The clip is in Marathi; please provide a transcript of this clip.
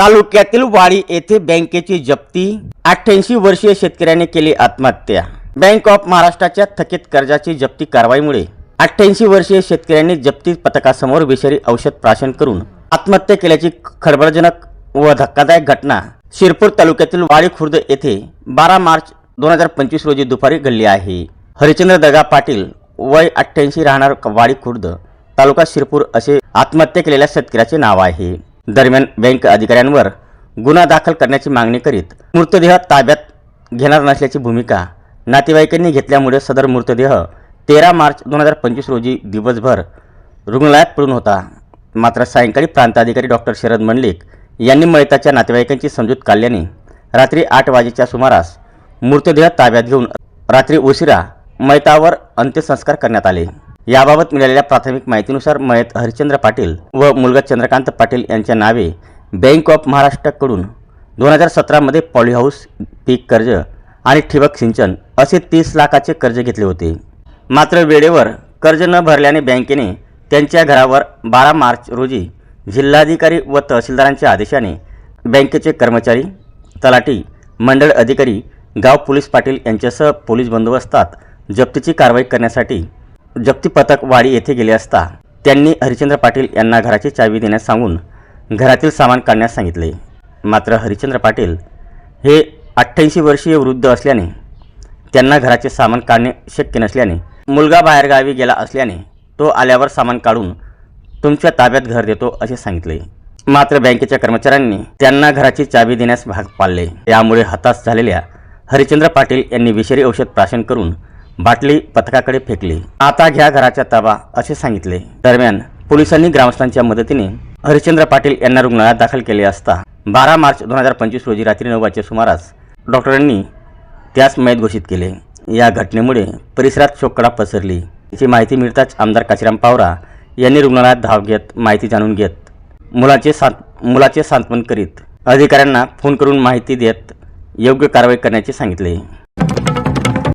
तालुक्यातील वाडी येथे बँकेची जप्ती अठ्ठ्याऐंशी वर्षीय शेतकऱ्याने केली आत्महत्या. बँक ऑफ महाराष्ट्राच्या थकीत कर्जाची जप्ती कारवाईमुळे अठ्ठ्याऐंशी वर्षीय शेतकऱ्यांनी जप्ती पथकासमोर विषारी औषध प्राशन करून आत्महत्या केल्याची खळबळजनक व धक्कादायक घटना शिरपूर तालुक्यातील वाडी खुर्द येथे बारा मार्च दोन हजार पंचवीस रोजी दुपारी घडली आहे. हरिचंद्र दगा पाटील वय अठ्ठ्याऐंशी राहणार वाडी खुर्द तालुका शिरपूर असे आत्महत्या केलेल्या शेतकऱ्याचे नाव आहे. दरम्यान बँक अधिकाऱ्यांवर गुन्हा दाखल करण्याची मागणी करीत मृतदेह ताब्यात घेणार नसल्याची भूमिका नातेवाईकांनी घेतल्यामुळे सदर मृतदेह तेरा मार्च दोन हजार पंचवीस रोजी दिवसभर रुग्णालयात पडून होता. मात्र सायंकाळी प्रांताधिकारी डॉक्टर शरद मंडलिक यांनी मयताच्या नातेवाईकांची समजूत काढल्याने रात्री आठ वाजेच्या सुमारास मृतदेह ताब्यात घेऊन रात्री उशिरा मयतावर अंत्यसंस्कार करण्यात आले. याबाबत मिळालेल्या प्राथमिक माहितीनुसार मयत हरिश्चंद्र पाटील व मुलगा चंद्रकांत पाटील यांच्या नावे बँक ऑफ महाराष्ट्राकडून दोन हजार सतरामध्ये पॉलीहाऊस पीक कर्ज आणि ठिबक सिंचन असे तीस लाखाचे कर्ज घेतले होते. मात्र वेळेवर कर्ज न भरल्याने बँकेने त्यांच्या घरावर बारा मार्च रोजी जिल्हाधिकारी व तहसीलदारांच्या आदेशाने बँकेचे कर्मचारी तलाठी मंडळ अधिकारी गाव पोलीस पाटील यांच्यासह पोलीस बंदोबस्तात जप्तीची कारवाई करण्यासाठी जप्ती पथक वाडी येथे गेले असता त्यांनी हरिचंद्र पाटील यांना घराची चावी देण्यास सांगून घरातील सामान काढण्यास सांगितले. मात्र हरिचंद्र पाटील हे अठ्ठ्याऐंशी वर्षीय वृद्ध असल्याने त्यांना घराचे सामान काढणे शक्य नसल्याने मुलगा बाहेरगावी गेला असल्याने तो आल्यावर सामान काढून तुमच्या ताब्यात घर देतो असे सांगितले. मात्र बँकेच्या कर्मचाऱ्यांनी त्यांना घराची चावी देण्यास भाग पाडले. यामुळे हताश झालेल्या हरिचंद्र पाटील यांनी विषारी औषध प्राशन करून बाटली पथकाकडे फेकली. आता घ्या घराच्या ताबा असे सांगितले. दरम्यान पोलिसांनी ग्रामस्थांच्या मदतीने हरिश्चंद्र पाटील यांना रुग्णालयात दाखल केले असता बारा मार्च दोन हजार पंचवीस रोजी रात्री नऊ वाजच्या सुमारास डॉक्टरांनी त्यास मयत घोषित केले. या घटनेमुळे परिसरात शोककडा पसरली. याची माहिती मिळताच आमदार काशीराम पावरा यांनी रुग्णालयात धाव घेत माहिती जाणून घेत मुलाचे सांत मुलाचे सांत्वन करीत अधिकाऱ्यांना फोन करून माहिती देत योग्य कारवाई करण्याचे सांगितले.